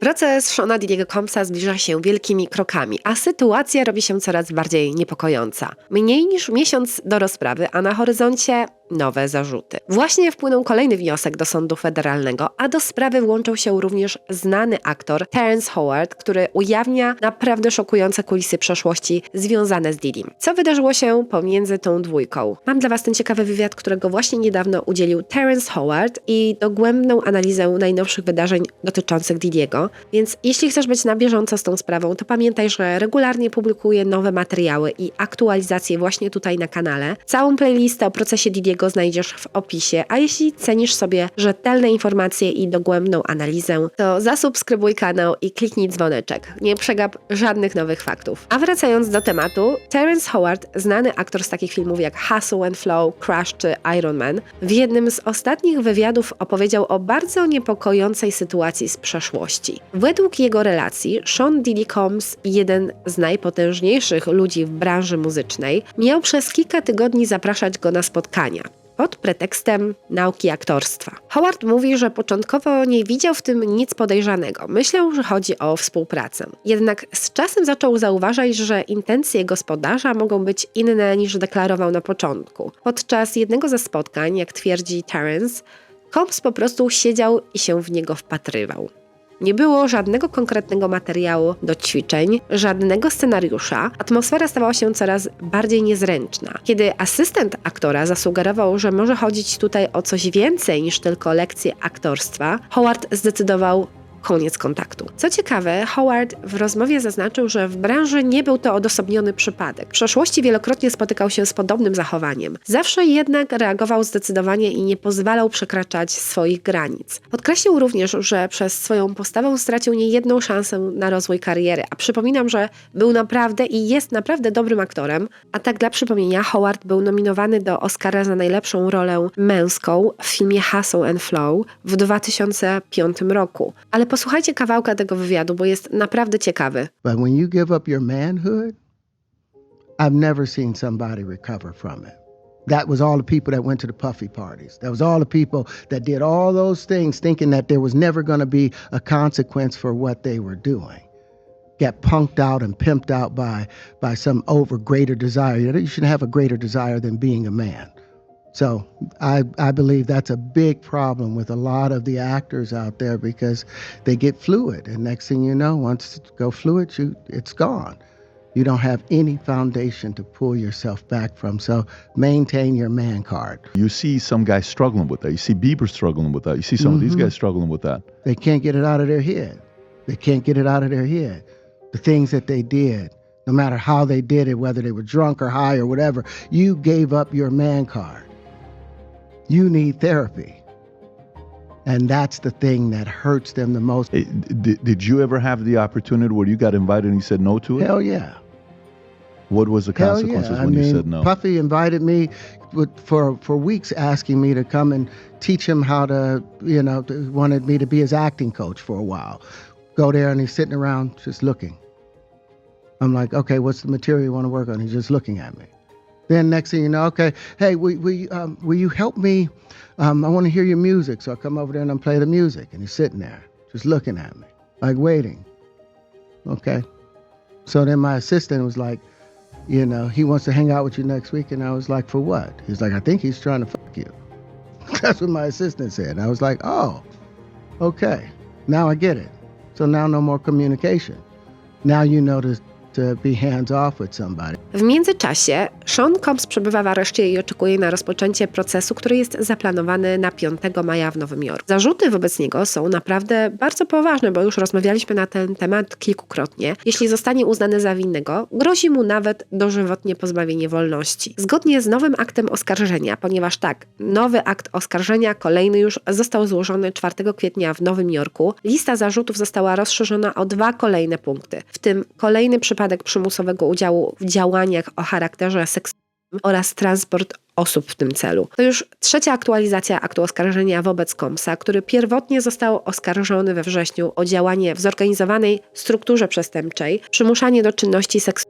Proces Shona Diddy'ego Combsa zbliża się wielkimi krokami, a sytuacja robi się coraz bardziej niepokojąca. Mniej niż miesiąc do rozprawy, a na horyzoncie nowe zarzuty. Właśnie wpłynął kolejny wniosek do sądu federalnego, a do sprawy włączył się również znany aktor Terence Howard, który ujawnia naprawdę szokujące kulisy przeszłości związane z Diddym. Co wydarzyło się pomiędzy tą dwójką? Mam dla Was ten ciekawy wywiad, którego właśnie niedawno udzielił Terence Howard i dogłębną analizę najnowszych wydarzeń dotyczących Diddy'ego. Więc jeśli chcesz być na bieżąco z tą sprawą, to pamiętaj, że regularnie publikuję nowe materiały i aktualizacje właśnie tutaj na kanale. Całą playlistę o procesie Didiego znajdziesz w opisie, a jeśli cenisz sobie rzetelne informacje i dogłębną analizę, to zasubskrybuj kanał i kliknij dzwoneczek. Nie przegap żadnych nowych faktów. A wracając do tematu, Terence Howard, znany aktor z takich filmów jak Hustle and Flow, Crash czy Iron Man, w jednym z ostatnich wywiadów opowiedział o bardzo niepokojącej sytuacji z przeszłości. Według jego relacji, Sean Diddy Combs, jeden z najpotężniejszych ludzi w branży muzycznej, miał przez kilka tygodni zapraszać go na spotkania pod pretekstem nauki aktorstwa. Howard mówi, że początkowo nie widział w tym nic podejrzanego. Myślał, że chodzi o współpracę. Jednak z czasem zaczął zauważać, że intencje gospodarza mogą być inne niż deklarował na początku. Podczas jednego ze spotkań, jak twierdzi Terence, Combs po prostu siedział i się w niego wpatrywał. Nie było żadnego konkretnego materiału do ćwiczeń, żadnego scenariusza. Atmosfera stawała się coraz bardziej niezręczna. Kiedy asystent aktora zasugerował, że może chodzić tutaj o coś więcej niż tylko lekcje aktorstwa, Howard zdecydował koniec kontaktu. Co ciekawe, Howard w rozmowie zaznaczył, że w branży nie był to odosobniony przypadek. W przeszłości wielokrotnie spotykał się z podobnym zachowaniem. Zawsze jednak reagował zdecydowanie i nie pozwalał przekraczać swoich granic. Podkreślił również, że przez swoją postawę stracił niejedną szansę na rozwój kariery, a przypominam, że był naprawdę i jest naprawdę dobrym aktorem. A tak dla przypomnienia, Howard był nominowany do Oscara za najlepszą rolę męską w filmie Hustle and Flow w 2005 roku. Ale posłuchajcie kawałka tego wywiadu, bo jest naprawdę ciekawy. But when you give up your manhood, I've never seen somebody recover from it. That was all the people that went to the puffy parties. That was all the people that did all those things thinking that there was never going to be a consequence for what they were doing. Get punked out and pimped out by by some over greater desire. You should have a greater desire than being a man. So I I believe that's a big problem with a lot of the actors out there because they get fluid, and next thing you know, once it go fluid, you it's gone. You don't have any foundation to pull yourself back from. So maintain your man card. You see some guys struggling with that. You see Bieber struggling with that. You see some of these Mhm. guys struggling with that. They can't get it out of their head. They can't get it out of their head. The things that they did, no matter how they did it, whether they were drunk or high or whatever, you gave up your man card. You need therapy. And that's the thing that hurts them the most. Did, did you ever have the opportunity where you got invited and you said no to it? Hell yeah. what was the Hell consequences yeah. When mean, you said no? Puffy invited me for for weeks, asking me to come and teach him how to, you know, wanted me to be his acting coach for a while. Go there and he's sitting around just looking. I'm like, okay, what's the material you want to work on? He's just looking at me. Then next thing you know, okay, hey, will, will, you, um, will you help me? Um, I want to hear your music. So I come over there and I play the music. And he's sitting there just looking at me, like waiting. Okay. So then my assistant was like, you know, he wants to hang out with you next week. And I was like, for what? He's like, I think he's trying to fuck you. That's what my assistant said. I was like, oh, okay. Now I get it. So now no more communication. Now you know to, W międzyczasie Sean Combs przebywa w areszcie i oczekuje na rozpoczęcie procesu, który jest zaplanowany na 5 maja w Nowym Jorku. Zarzuty wobec niego są naprawdę bardzo poważne, bo już rozmawialiśmy na ten temat kilkukrotnie. Jeśli zostanie uznany za winnego, grozi mu nawet dożywotnie pozbawienie wolności. Zgodnie z nowym aktem oskarżenia, ponieważ tak, nowy akt oskarżenia, kolejny już, został złożony 4 kwietnia w Nowym Jorku, lista zarzutów została rozszerzona o dwa kolejne punkty, w tym kolejny przypadek przymusowego udziału w działaniach o charakterze seksualnym oraz transport osób w tym celu. To już trzecia aktualizacja aktu oskarżenia wobec Komsa, który pierwotnie został oskarżony we wrześniu o działanie w zorganizowanej strukturze przestępczej, przymuszanie do czynności seksualnych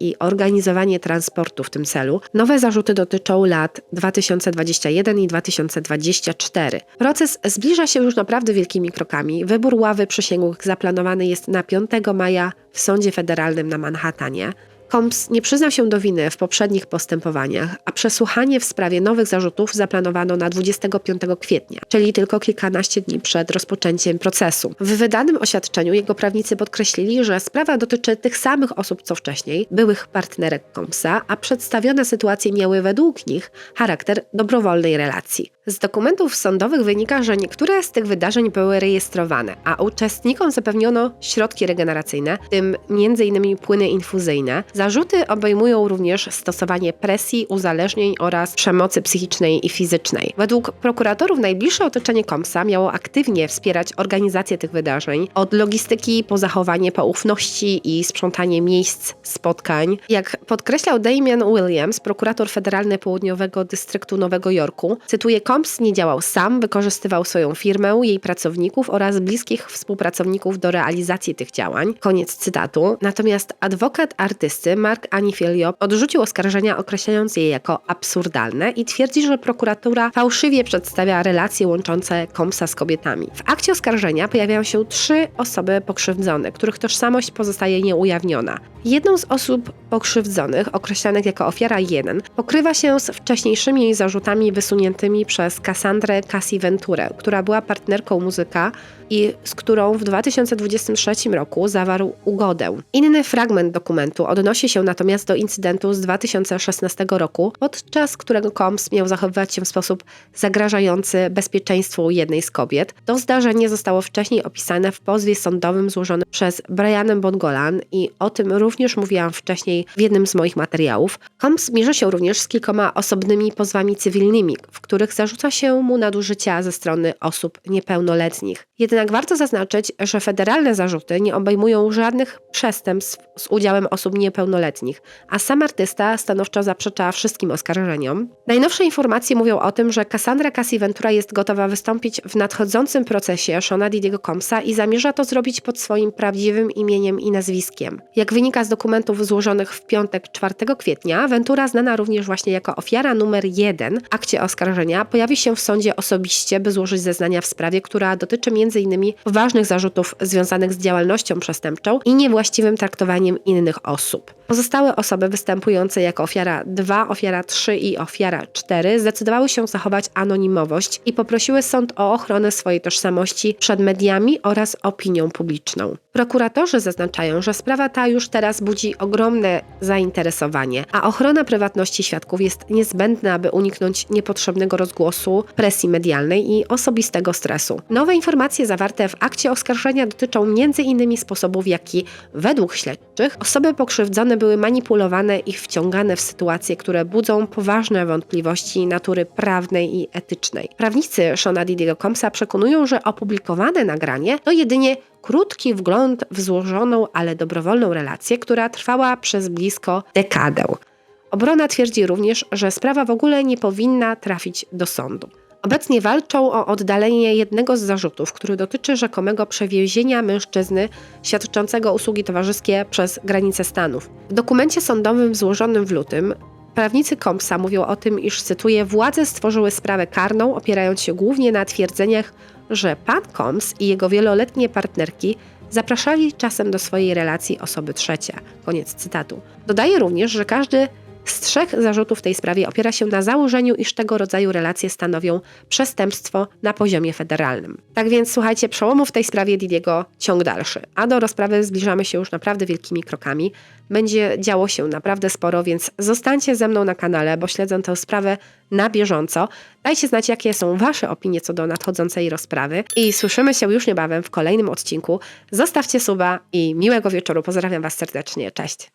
i organizowanie transportu w tym celu. Nowe zarzuty dotyczą lat 2021 i 2024. Proces zbliża się już naprawdę wielkimi krokami. Wybór ławy przysięgłych zaplanowany jest na 5 maja w Sądzie Federalnym na Manhattanie. Combs nie przyznał się do winy w poprzednich postępowaniach, a przesłuchanie w sprawie nowych zarzutów zaplanowano na 25 kwietnia, czyli tylko kilkanaście dni przed rozpoczęciem procesu. W wydanym oświadczeniu jego prawnicy podkreślili, że sprawa dotyczy tych samych osób co wcześniej, byłych partnerek Combsa, a przedstawione sytuacje miały według nich charakter dobrowolnej relacji. Z dokumentów sądowych wynika, że niektóre z tych wydarzeń były rejestrowane, a uczestnikom zapewniono środki regeneracyjne, w tym m.in. płyny infuzyjne. Zarzuty obejmują również stosowanie presji, uzależnień oraz przemocy psychicznej i fizycznej. Według prokuratorów najbliższe otoczenie Komsa miało aktywnie wspierać organizację tych wydarzeń, od logistyki po zachowanie poufności i sprzątanie miejsc spotkań. Jak podkreślał Damian Williams, prokurator federalny południowego dystryktu Nowego Jorku, cytuję, Combs nie działał sam, wykorzystywał swoją firmę, jej pracowników oraz bliskich współpracowników do realizacji tych działań. Koniec cytatu. Natomiast adwokat artysty Mark Anifilio odrzucił oskarżenia, określając je jako absurdalne i twierdzi, że prokuratura fałszywie przedstawia relacje łączące Combsa z kobietami. W akcie oskarżenia pojawiają się trzy osoby pokrzywdzone, których tożsamość pozostaje nieujawniona. Jedną z osób pokrzywdzonych, określanych jako ofiara 1, pokrywa się z wcześniejszymi zarzutami wysuniętymi przez Cassandrę Cassie Venturę, która była partnerką muzyka i z którą w 2023 roku zawarł ugodę. Inny fragment dokumentu odnosi się natomiast do incydentu z 2016 roku, podczas którego Combs miał zachowywać się w sposób zagrażający bezpieczeństwu jednej z kobiet. To zdarzenie zostało wcześniej opisane w pozwie sądowym złożonym przez Brianem Bongolan i o tym również mówiłam wcześniej w jednym z moich materiałów. Combs mierzy się również z kilkoma osobnymi pozwami cywilnymi, w których zarzuca się mu nadużycia ze strony osób niepełnoletnich. Jednak warto zaznaczyć, że federalne zarzuty nie obejmują żadnych przestępstw z udziałem osób niepełnoletnich, a sam artysta stanowczo zaprzecza wszystkim oskarżeniom. Najnowsze informacje mówią o tym, że Cassandra Cassie Ventura jest gotowa wystąpić w nadchodzącym procesie Shona Didiego Combsa i zamierza to zrobić pod swoim prawdziwym imieniem i nazwiskiem. Jak wynika z dokumentów złożonych w piątek 4 kwietnia, Ventura, znana również właśnie jako ofiara numer 1 w akcie oskarżenia, pojawi się w sądzie osobiście, by złożyć zeznania w sprawie, która dotyczy m.in. poważnych zarzutów związanych z działalnością przestępczą i niewłaściwym traktowaniem innych osób. Pozostałe osoby występujące jako ofiara 2, ofiara 3 i ofiara 4 zdecydowały się zachować anonimowość i poprosiły sąd o ochronę swojej tożsamości przed mediami oraz opinią publiczną. Prokuratorzy zaznaczają, że sprawa ta już teraz budzi ogromne zainteresowanie, a ochrona prywatności świadków jest niezbędna, aby uniknąć niepotrzebnego rozgłosu, presji medialnej i osobistego stresu. Nowe informacje zawarte w akcie oskarżenia dotyczą m.in. sposobów, w jaki według śledczych osoby pokrzywdzone były manipulowane i wciągane w sytuacje, które budzą poważne wątpliwości natury prawnej i etycznej. Prawnicy Shona Didiego Combsa przekonują, że opublikowane nagranie to jedynie krótki wgląd w złożoną, ale dobrowolną relację, która trwała przez blisko dekadę. Obrona twierdzi również, że sprawa w ogóle nie powinna trafić do sądu. Obecnie walczą o oddalenie jednego z zarzutów, który dotyczy rzekomego przewiezienia mężczyzny świadczącego usługi towarzyskie przez granice Stanów. W dokumencie sądowym złożonym w lutym Prawnicy Kompsa mówią o tym, iż, cytuję, władze stworzyły sprawę karną, opierając się głównie na twierdzeniach, że pan Combs i jego wieloletnie partnerki zapraszali czasem do swojej relacji osoby trzecie. Koniec cytatu. Dodaje również, że każdy z trzech zarzutów w tej sprawie opiera się na założeniu, iż tego rodzaju relacje stanowią przestępstwo na poziomie federalnym. Tak więc słuchajcie, przełomu w tej sprawie Didiego ciąg dalszy. A do rozprawy zbliżamy się już naprawdę wielkimi krokami. Będzie działo się naprawdę sporo, więc zostańcie ze mną na kanale, bo śledzę tę sprawę na bieżąco. Dajcie znać, jakie są Wasze opinie co do nadchodzącej rozprawy i słyszymy się już niebawem w kolejnym odcinku. Zostawcie suba i miłego wieczoru. Pozdrawiam Was serdecznie. Cześć!